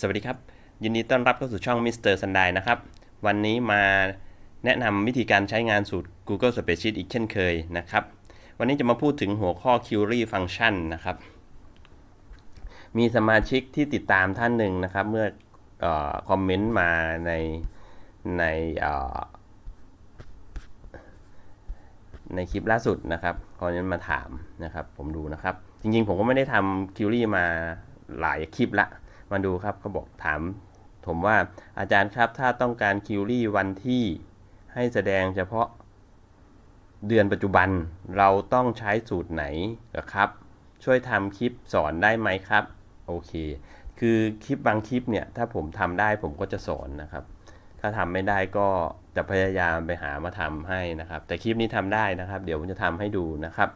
สวัสดีครับ ยินดีต้อนรับเข้าสู่ช่อง Mr. Sunday นะครับ วันนี้มาแนะนำวิธีการใช้งานสูตร Google Spreadsheet อีกเช่นเคยนะครับ วันนี้จะมาพูดถึงหัวข้อ Query Function นะครับ มีสมาชิกที่ติดตามท่านหนึ่งนะครับ เมื่อออคอมเมนต์มาในในในคลิปล่าสุดนะครับคอมเมนต์มาถามนะครับ ผมดูนะครับ จริงๆ ผมก็ไม่ได้ทำ Query มาหลายคลิปละ มาดูครับเขาบอกถาม ผมว่าอาจารย์ครับถ้าต้องการคิวรี่วันที่ให้แสดงเฉพาะเดือนปัจจุบันเราต้องใช้สูตรไหนหรอครับ ช่วยทำคลิปสอนได้ไหมครับ โอเค คือคลิปบางคลิปเนี่ย ถ้าผมทำได้ผมก็จะสอนนะครับ ถ้าทำไม่ได้ก็จะพยายามไปหามาทำให้นะครับ แต่คลิปนี้ทำได้นะครับ เดี๋ยวผมจะทำให้ดูนะครับ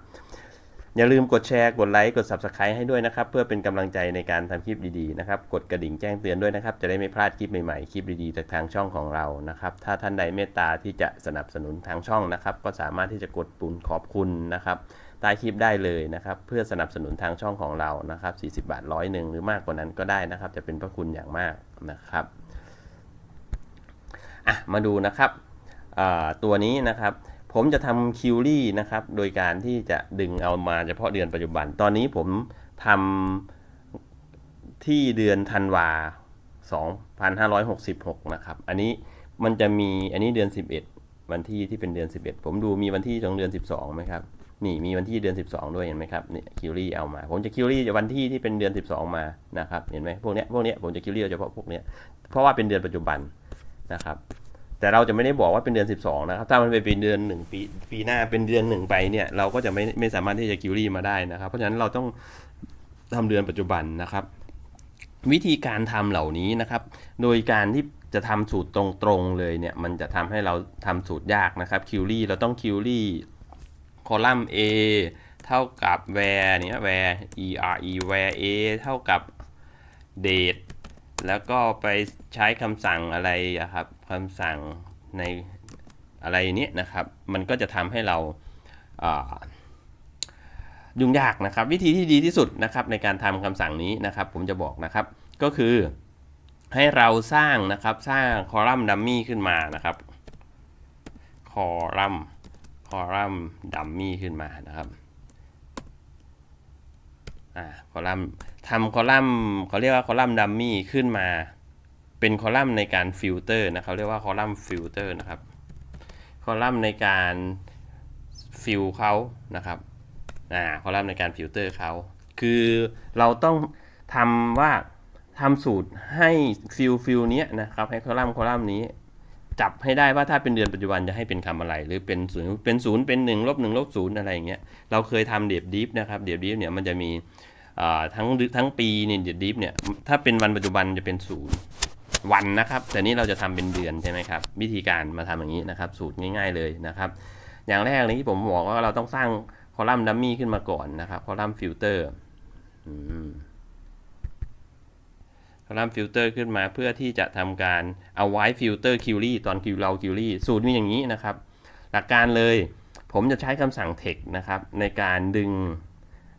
อย่าลืมกดแชร์กดไลค์กด Subscribe ให้ด้วยนะครับ เพื่อเป็นกำลังใจในการทำคลิปดีๆนะครับ กดกระดิ่งแจ้งเตือนด้วยนะครับ จะได้ไม่พลาดคลิปใหม่ๆ คลิปดีๆจากทางช่องของเรานะครับ ถ้าท่านใดเมตตาที่จะสนับสนุนทางช่องนะครับ ก็สามารถที่จะกดปุ่มขอบคุณนะครับใต้คลิปได้เลยนะครับ เพื่อสนับสนุนทางช่องของเรานะครับ 40 บาทร้อยหนึ่งหรือมากกว่านั้นก็ได้นะครับ จะเป็นพระคุณอย่างมากนะครับอะมาดูนะครับตัวนี้นะครับ ผมจะทำคิวรี่นะครับโดยการที่จะดึงเอามาเฉพาะเดือนปัจจุบัน ตอนนี้ผมทำที่เดือนธันวา 2566 นะครับ อันนี้มันจะมีอันนี้เดือน 11 วันที่ที่เป็นเดือน 11 ผมดูมีวันที่ของเดือน 12ไหมครับนี่มีวันที่เดือน 12 ด้วยเห็นไหมครับนี่คิวรี่เอามา ผมจะคิวรี่วันที่ที่เป็นเดือน 12 มานะครับเห็นไหมพวกเนี้ยพวกเนี้ยผมจะคิวรี่เฉพาะพวกเนี้ยเพราะว่าเป็นเดือนปัจจุบันนะครับ แต่เราจะไม่ได้บอกว่าเป็นเดือน 12 นะครับ ถ้ามันไปเป็นเดือนหนึ่งปีปีหน้าเป็นเดือนหนึ่งไปเนี่ยเราก็จะไม่ไม่สามารถที่จะคิวรี่มาได้นะครับ เพราะฉะนั้นเราต้องทำเดือนปัจจุบันนะครับ วิธีการทำเหล่านี้นะครับ โดยการที่จะทำสูตรตรงๆเลยเนี่ยมันจะทำให้เราทำสูตรยากนะครับคิวรี่เราต้องคิวรี่คอลัมน์ A เท่ากับ where เนี่ย where e r e where A เท่ากับ date แล้วก็ไปใช้คำสั่งอะไรอะครับ คำสั่งในอะไรเนี้ยนะครับ มันก็จะทำให้เราอ่ายุ่งยากนะครับ วิธีที่ดีที่สุดนะครับในการทำคำสั่งนี้นะครับ ผมจะบอกนะครับ ก็คือให้เราสร้างนะครับสร้างคอลัมน์ดัมมี่ขึ้นมานะครับคอลัมน์คอลัมน์ดัมมี่ขึ้นมานะครับอ่าคอลัมน์ทำคอลัมน์เขาเรียกว่าคอลัมน์ดัมมี่ขึ้นมา เป็นคอลัมน์ในการฟิลเตอร์นะครับเรียกว่าคอลัมน์ฟิลเตอร์นะครับ คอลัมน์ในการฟิลเขานะครับอ่าคอลัมน์ในการฟิลเตอร์เขาคือเราต้องทำว่าทำสูตรให้ฟิลฟิลนี้นะครับให้คอลัมน์คอลัมน์นี้ จับให้ได้ว่าถ้าเป็นเดือนปัจจุบันจะให้เป็นคำอะไร หรือเป็นศูนย์เป็นศูนย์เป็นหนึ่งลบหนึ่งลบศูนย์อะไรอย่างเงี้ยเราเคยทำเดบดิฟนะครับเดบดิฟเนี่ยมันจะมีทั้งทั้งปีเนี่ยเดบดิฟเนี่ยถ้าเป็นวันปัจจุบันจะเป็นศูนย์ วันนะครับ แต่นี้เราจะทำเป็นเดือนใช่ไหมครับ วิธีการมาทำอย่างนี้นะครับ สูตรง่าย ๆเลยนะครับ อย่างแรกเลยที่ผมบอกว่าเราต้องสร้างคอลัมน์ดัมมี่ขึ้นมาก่อนนะครับคอลัมน์ฟิลเตอร์คอลัมน์ฟิลเตอร์ขึ้นมาเพื่อที่จะทำการเอาไว้ฟิลเตอร์คิวรี่ตอนคิวเราคิวรี่สูตรมีอย่างนี้นะครับ หลักการเลย ผมจะใช้คำสั่ง text นะครับ ในการดึง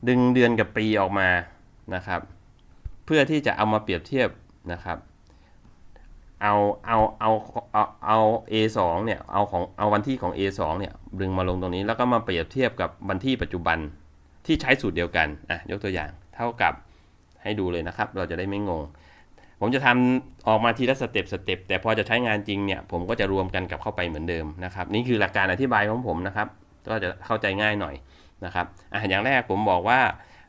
ดึงเดือนกับปีออกมานะครับ เพื่อที่จะเอามาเปรียบเทียบนะครับ เอาเอาเอาเอาเอา A2 เนี่ยเอาของเอาวันที่ของ A2 เนี่ยดึงมาลงตรงนี้แล้วก็มาเปรียบเทียบกับวันที่ปัจจุบันที่ใช้สูตรเดียวกันอะยกตัวอย่างเท่ากับให้ดูเลยนะครับ เราจะได้ไม่งง ผมจะทำออกมาทีละสเต็ปสเต็ปแต่พอจะใช้งานจริงเนี่ยผมก็จะรวมกันกลับเข้าไปเหมือนเดิมนะครับ นี่คือหลักการอธิบายของผมนะครับ ก็จะเข้าใจง่ายหน่อยนะครับอะอย่างแรกผมบอกว่า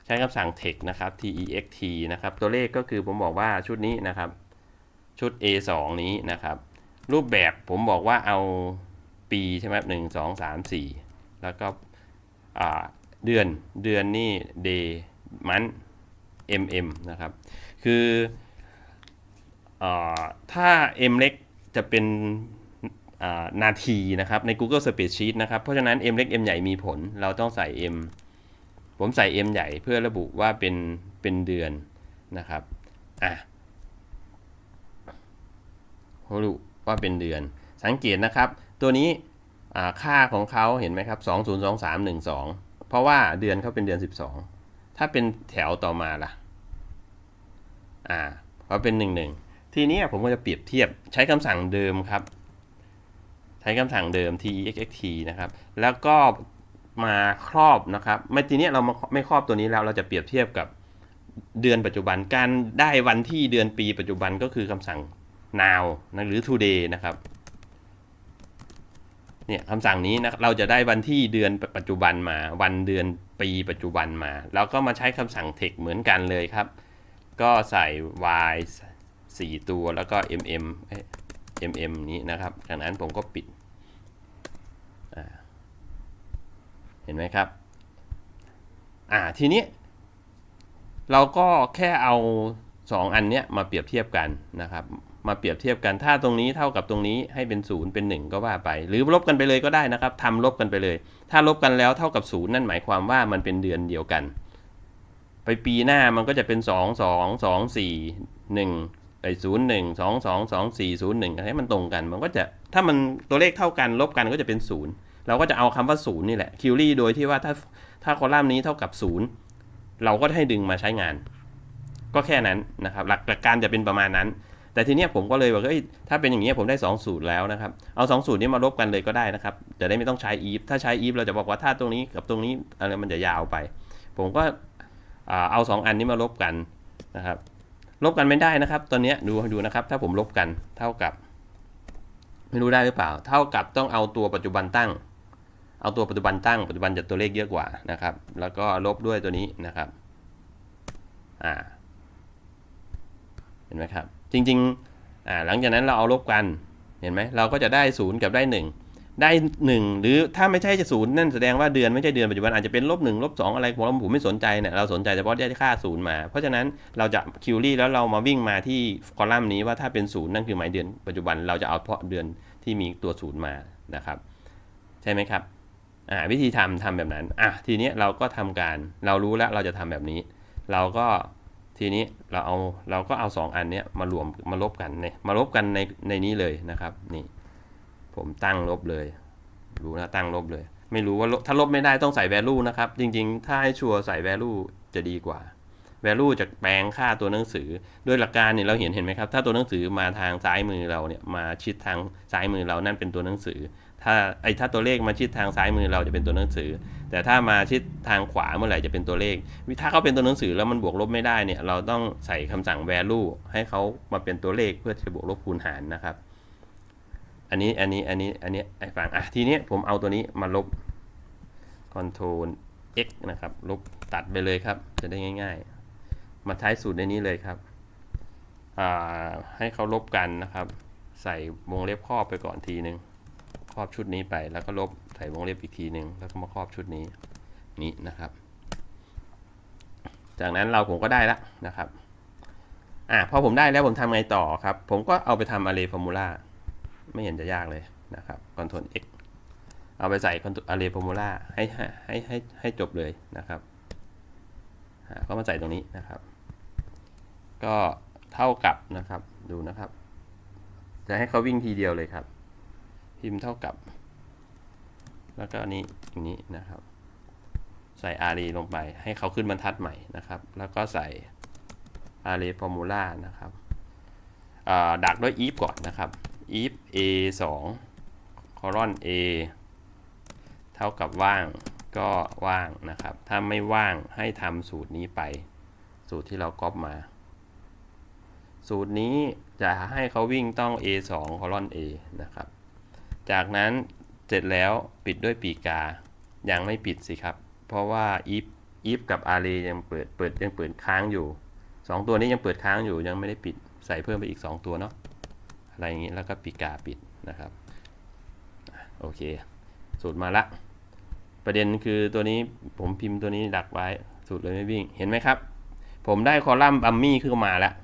ใช้คำสั่ง text นะครับ text นะครับตัวเลขก็คือผมบอกว่าชุดนี้นะครับ ชุด A2 นี้นะครับ รูปแบบผมบอกว่าเอาปีใช่ไหมหนึ่งสองสามสี่แล้วก็เดือนเดือนนี่ day month mm นะครับ คืออาถ้า m เล็กจะเป็นนาทีนะครับ ใน Google Spreadsheet นะครับ เพราะฉะนั้น m เล็ก m ใหญ่มีผล เราต้องใส่ m ผมใส่ m ใหญ่เพื่อระบุว่าเป็นเป็นเดือนนะครับ อะ ระบุว่าเป็นเดือน สังเกตนะครับ ตัวนี้ค่าของเขาเห็นไหมครับ 202312 เพราะว่าเดือนเขาเป็นเดือน 12 ถ้าเป็นแถวต่อมาล่ะ อ่าเขาเป็นหนึ่งหนึ่งทีนี้ผมก็จะเปรียบเทียบใช้คำสั่งเดิมครับ ใช้คำสั่งเดิม texxt นะครับ แล้วก็มาครอบนะครับไม่ทีนี้เราาไม่ครอบตัวนี้แล้วเราจะเปรียบเทียบกับเดือนปัจจุบันการได้วันที่เดือนปีปัจจุบันก็คือคำสั่ง now นะหรือ today นะครับเนี่ยคำสั่งนี้นะเราจะได้วันที่เดือนปัจจุบันมา วันเดือนปีปัจจุบันมา แล้วก็มาใช้คำสั่ง text เหมือนกันเลยครับ ก็ใส่ y 4 ตัวแล้วก็ mm mm นี้นะครับจากนั้นผมก็ปิด เห็นไหมครับ อ่าทีนี้ เราก็แค่เอา 2 อันเนี้ยมาเปรียบเทียบกันนะครับ มาเปรียบเทียบกัน ถ้าตรงนี้เท่ากับตรงนี้ให้เป็น 0 เป็น 1 ก็ว่าไป หรือลบกันไปเลยก็ได้นะครับทำลบกันไปเลย ถ้าลบกันแล้วเท่ากับ 0 นั่นหมายความว่ามันเป็นเดือนเดียวกัน ไปปีหน้ามันก็จะเป็น 2 2 2 4 1ไอ้ศูนย์หนึ่งสองสองสองสี่ศูนย์หนึ่งให้มันตรงกัน มันก็จะถ้ามันตัวเลขเท่ากันลบกันก็จะเป็นศูนย์เราก็จะเอาคำว่าศูนย์นี่แหละคิวรี่โดยที่ว่าถ้าถ้าคอลัมน์นี้เท่ากับศูนย์เราก็ให้ดึงมาใช้งาน ก็แค่นั้นนะครับ หลักหลักการจะเป็นประมาณนั้น แต่ทีเนี้ยผมก็เลยบอกเฮ้ยถ้าเป็นอย่างนี้ยผมได้ 2 สูตรแล้วนะครับ เอา 2 สูตรนี้มาลบกันเลยก็ได้นะครับ จะได้ไม่ต้องใช้ if ถ้าใช้ if เราจะบอกว่าถ้าตรงนี้กับตรงนี้อะไรมันจะยาวไป ผมก็อ่าเอา 2 อันนี้มาลบกันนะครับ ลบกันไม่ได้นะครับ ตอนเนี้ยดูดูนะครับ ถ้าผมลบกันเท่ากับ ไม่รู้ได้หรือเปล่า เท่ากับต้องเอาตัวปัจจุบันตั้ง เอาตัวปัจจุบันตั้ง ปัจจุบันจะตัวเลขเยอะกว่านะครับ แล้วก็ลบด้วยตัวนี้นะครับ อ่า เห็นไหมครับ จริงๆอ่าหลังจากนั้นเราเอาลบกันเห็นไหมเราก็จะได้ศูนย์กับได้หนึ่งได้หนึ่งหรือถ้าไม่ใช่จะศูนย์นั่นแสดงว่าเดือนไม่ใช่เดือนปัจจุบันอาจจะเป็นลบหนึ่งลบสองอะไรผมผมไม่สนใจเนี่ยเราสนใจเฉพาะได้ค่าศูนย์มา เพราะฉะนั้นเราจะคิวรี่แล้วเรามาวิ่งมาที่คอลัมน์นี้ว่าถ้าเป็นศูนย์นั่นคือหมายเดือนปัจจุบันเราจะเอาเฉพาะเดือนที่มีตัวศูนย์มานะครับ ใช่ไหมครับอ่าวิธีทำทำแบบนั้นอะทีนี้เราก็ทำการเรารู้แล้วเราจะทำแบบนี้ เราก็ ทีนี้เราเอาเราก็เอาสองอันเนี้ยมารวมมาลบกันในมาลบกันในในนี้เลยนะครับนี่ผมตั้งลบเลยรู้นะตั้งลบเลย ไม่รู้ว่าถ้าลบไม่ได้ต้องใส่ value นะครับ จริงๆ ถ้าให้ชัวร์ใส่ value จะดีกว่า value จะแปลงค่าตัวหนังสือโดยหลักการเนี่ยเราเห็นเห็นไหมครับ ถ้าตัวหนังสือมาทางซ้ายมือเราเนี่ยมาชิดทางซ้ายมือเรานั่นเป็นตัวหนังสือ ถ้าไอ้ถ้าตัวเลขมาชิดทางซ้ายมือเราจะเป็นตัวหนังสือ แต่ถ้ามาชิดทางขวาเมื่อไหร่จะเป็นตัวเลขถ้าเขาเป็นตัวหนังสือแล้วมันบวกลบไม่ได้เนี่ยเราต้องใส่คำสั่ง value ให้เขามาเป็นตัวเลขเพื่อจะบวกลบคูณหารนะครับ อันนี้อันนี้อันนี้อันนี้ไอ้ฝั่งอะทีนี้ผมเอาตัวนี้มาลบ control X นะครับ ลบตัดไปเลยครับ จะได้ง่าย ๆ มาท้ายสูตรในนี้เลยครับให้เขาลบกันนะครับ ใส่วงเล็บครอบไปก่อนทีหนึ่ง ครอบชุดนี้ไป แล้วก็ลบใส่วงเล็บอีกทีหนึ่งแล้วก็มาครอบชุดนี้นี้นะครับ จากนั้นเราผมก็ได้แล้วนะครับอ่าพอผมได้แล้วผมทำไงต่อครับ ผมก็เอาไปทำ array formula ไม่เห็นจะยากเลยนะครับ Ctrl X เอาไปใส่ array formula ให้ให้ให้ให้ให้จบเลยนะครับก็มาใส่ตรงนี้นะครับ ก็เท่ากับนะครับดูนะครับ จะให้เขาวิ่งทีเดียวเลยครับ พิมพ์เท่ากับ แล้วก็อันนี้อย่นี้นะครับ ใส่ array ลงไปให้เขาขึ้นบรรทัดใหม่นะครับ แล้วก็ใส่ array formula นะครับดักด้วย if ก่อนนะครับ if a 2 colon a เท่ากับว่างก็ว่างนะครับ ถ้าไม่ว่างให้ทำสูตรนี้ไป สูตรที่เราก๊อปมา สูตรนี้จะให้เขาวิ่งต้อง a 2 colon a นะครับ จากนั้นเสร็จแล้วปิดด้วยปีกา ยังไม่ปิดสิครับ เพราะว่า if if กับ array ยังเปิดเปิดยังเปิดค้างอยู่ 2 ตัวนี้ยังเปิดค้างอยู่ยังไม่ได้ปิดใส่เพิ่มไปอีก 2 ตัวเนาะอะไรอย่างนี้แล้วก็ปีกาปิดนะครับโอเค สูตรมาละ ประเด็นคือตัวนี้ผมพิมพ์ตัวนี้ดักไว้ สูตรเลยไม่วิ่ง เห็นไหมครับ ผมได้คอลัมน์บัมมี่ขึ้นมาแล้ว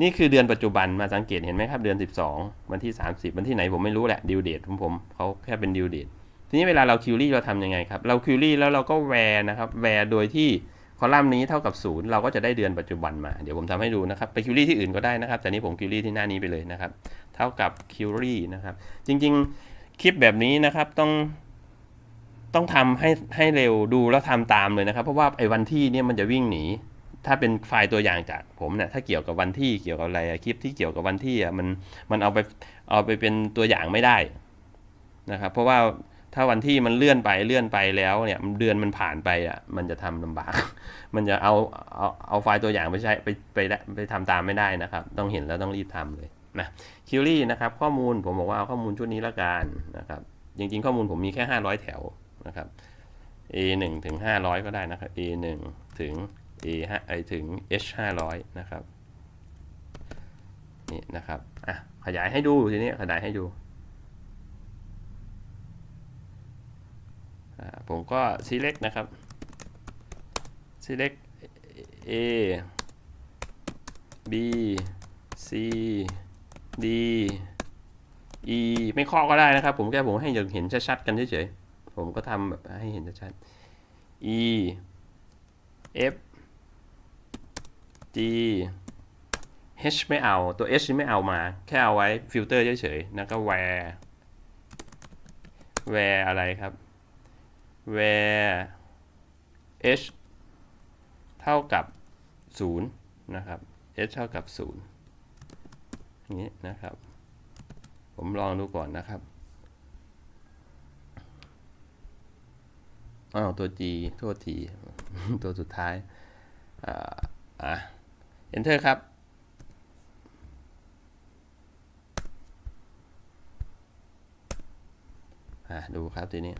นี่คือเดือนปัจจุบันมาสังเกตเห็นไหมครับ เดือน 12 วันที่ 30 วันที่ไหนผมไม่รู้แหละดิวเดตผมผมเขาแค่เป็นดิวเดตทีนี้เวลาเราคิวรี่เราทำยังไงครับ เราคิวรี่แล้วเราก็แวร์นะครับ แวร์โดยที่คอลัมน์นี้เท่ากับศูนย์เราก็จะได้เดือนปัจจุบันมา เดี๋ยวผมทำให้ดูนะครับ ไปคิวรี่ที่อื่นก็ได้นะครับ แต่นี้ผมคิวรี่ที่หน้านี้ไปเลยนะครับ เท่ากับคิวรี่นะครับ จริงๆ คลิปแบบนี้นะครับต้องต้องทำให้ให้เร็วดูแล้วทำตามเลยนะครับ เพราะว่าไอ้วันที่เนี่ยมันจะวิ่งหนี ถ้าเป็นไฟล์ตัวอย่างจากผมเนี่ยถ้าเกี่ยวกับวันที่เกี่ยวกับอะไรคลิปที่เกี่ยวกับวันที่อะมันมันเอาไปเอาไปเป็นตัวอย่างไม่ได้นะครับ เพราะว่าถ้าวันที่มันเลื่อนไปเลื่อนไปแล้วเนี่ยเดือนมันผ่านไปอะมันจะทำลำบาก มันจะเอาเอาเอาไฟล์ตัวอย่างไปใช้ไปไปไปไปทำตามไม่ได้นะครับ ต้องเห็นแล้วต้องรีบทำเลยนะคิวรี่นะครับ ข้อมูลผมบอกว่าเอาข้อมูลชุดนี้ละกันนะครับ จริงๆ ข้อมูลผมมีแค่ 500 แถวนะครับ A 1ถึง500 ก็ได้นะครับ A 1ถึง A 5ไอถึง H 500นะครับนี่นะครับอะขยายให้ดูทีนี้ขยายให้ดูผมก็ select นะครับ select A B C D E ไม่ข้อก็ได้นะครับ ผมแค่ผมให้เห็นชัดๆกันเฉยๆผมก็ทำแบบให้เห็นชัดๆ E F G H ไม่เอาตัว H ไม่เอามา แค่เอาไว้ฟิลเตอร์เฉยๆแล้วก็ where where อะไรครับ where H เท่ากับ 0 นะครับ H เท่ากับ 0 อย่างนี้นะครับ ผมลองดูก่อนนะครับอ้าวตัว G โทษทีตัวสุดท้ายอ่าอะ enter ครับ ดูครับทีนี้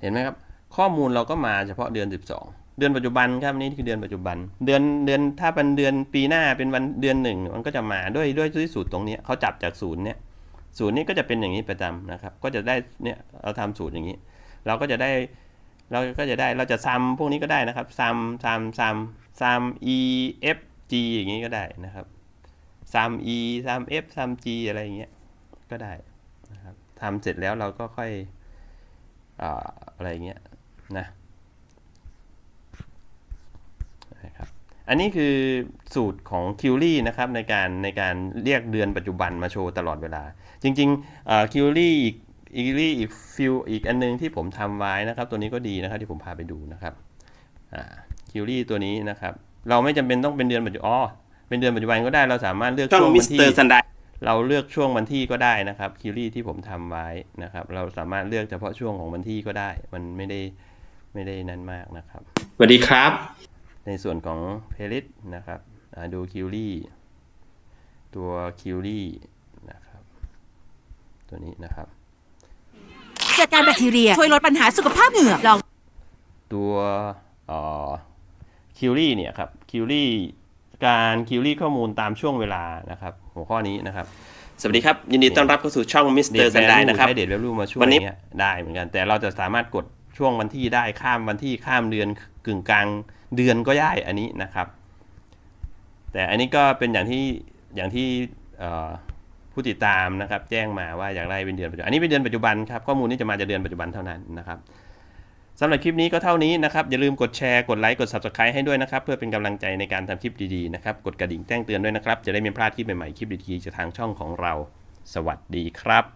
เห็นไหมครับ ข้อมูลเราก็มาเฉพาะเดือน 12 เดือนปัจจุบันครับนี่คือเดือนปัจจุบัน เดือนเดือนถ้าเป็นเดือนปีหน้าเป็นวันเดือนหนึ่งมันก็จะมาด้วยด้วยสูตรตรงนี้เขาจับจากศูนย์เนี่ยศูนย์นี้ก็จะเป็นอย่างนี้ประจำนะครับ ก็จะได้เนี่ยเราทำสูตรอย่างนี้ เราก็จะได้ เราก็จะได้เราจะซัมพวกนี้ก็ได้นะครับซัมซัมซัมซัม e f g อย่างนี้ก็ได้นะครับซัม e ซัม f ซัม g อะไรอย่างเงี้ยก็ได้นะครับทำเสร็จแล้วเราก็ค่อยอ่าอะไรอย่างเงี้ยนะนะครับอันนี้คือสูตรของ q u e r y นะครับในการในการเรียกเดือนปัจจุบันมาโชว์ตลอดเวลา จริงๆ q u e r y อีก อีกอีกฟิลอีกอันนึงที่ผมทำไว้นะครับ ตัวนี้ก็ดีนะครับที่ผมพาไปดูนะครับอ่าคิวรี่ตัวนี้นะครับ เราไม่จำเป็นต้องเป็นเดือนปัจจุบันอ๋อเป็นเดือนปัจจุบันก็ได้เราสามารถเลือกช่องช่วงมิวัสนที่เตอร์ซันไดเราเลือกช่วงวันที่ก็ได้นะครับคิวรี่ที่ผมทำไว้นะครับ เราสามารถเลือกเฉพาะช่วงของวันที่ก็ได้ มันไม่ได้ไม่ได้นั่นมากนะครับสวัสดีครับ ในส่วนของเพลิ t นะครับอ่าดูคิวรี่ตัวคิวรี่นะครับ ตัวนี้นะครับ จัดการแบคทีเรีย ช่วยลดปัญหาสุขภาพเหงือกลองตัวคิวรี่เนี่ยครับคิวรี่การคิวรี่ข้อมูลตามช่วงเวลานะครับ หัวข้อนี้นะครับสวัสดีครับ ยินดีต้อนรับเข้าสู่ช่องมิสเตอร์ซันไดนะครับใช้เดทแวลูมาช่วยวันนี้เงี้ยได้เหมือนกัน แต่เราจะสามารถกดช่วงวันที่ได้ข้ามวันที่ข้ามเดือนกึ่งกลางเดือนก็ได้อันนี้นะครับ แต่อันนี้ก็เป็นอย่างที่อย่างที่เอ่อ ผู้ติดตามนะครับ แจ้งมาว่าอยากได้เป็นเดือนปัจจุบันอันนี้เป็นเดือนปัจจุบันครับข้อมูลนี้จะมาจากเดือนปัจจุบันเท่านั้นนะครับสำหรับคลิปนี้ก็เท่านี้นะครับ อย่าลืมกดแชร์ กดไลค์ กด subscribe ให้ด้วยนะครับ เพื่อเป็นกำลังใจในการทำคลิปดีๆนะครับ กดกระดิ่งแจ้งเตือนด้วยนะครับ จะได้ไม่พลาดคลิปใหม่ๆ คลิปดีๆจากทางช่องของเรา สวัสดีครับ